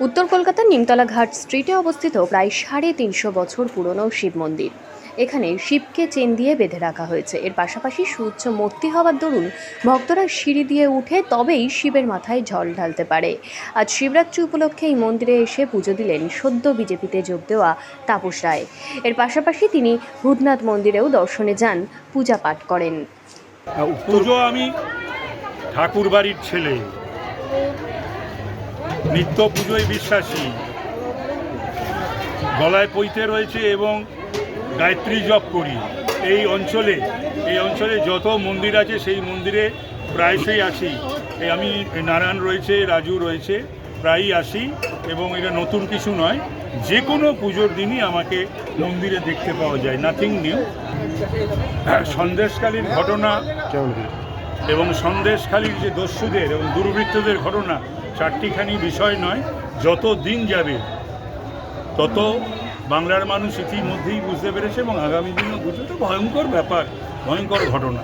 উত্তর কলকাতার নিমতলা ঘাট স্ট্রিটে অবস্থিত প্রায় সাড়ে তিনশো বছর পুরনো শিব মন্দির। এখানে শিবকে চেন দিয়ে বেঁধে রাখা হয়েছে। এর পাশাপাশি সুউচ্চ মূর্তি হওয়ার দরুন ভক্তরা সিঁড়ি দিয়ে উঠে তবেই শিবের মাথায় জল ঢালতে পারে। আজ শিবরাত্রি উপলক্ষে এই মন্দিরে এসে পুজো দিলেন সদ্য বিজেপিতে যোগ দেওয়া তাপস রায়। এর পাশাপাশি তিনি ভূতনাথ মন্দিরেও দর্শনে যান, পূজা পাঠ করেন। পুজো আমি ঠাকুর বাড়ির ছেলে। নিত্য পুজোয় বিশ্বাসী। গলায় পৈতে রয়েছে এবং গায়ত্রী জপ করি। এই অঞ্চলে এই অঞ্চলে যত মন্দির আছে সেই মন্দিরে প্রায়শই আসি। এই আমি নারায়ণ রয়েছে রাজু রয়েছে প্রায়ই আসি এবং এটা নতুন কিছু নয় যে কোনো পুজোর দিনই আমাকে মন্দিরে দেখতে পাওয়া যায়। নাথিং নিউ সন্দেশকালীন ঘটনা এবং সন্দেশখালীর যে দস্যুদের এবং দুর্বৃত্তদের ঘটনা চারটিখানি বিষয় নয়, যত দিন যাবে, তত বাংলার মানুষ ইতিমধ্যেই বুঝতে পেরেছে এবং আগামী দিনেও বুঝবে। তো ভয়ঙ্কর ব্যাপার, ভয়ঙ্কর ঘটনা।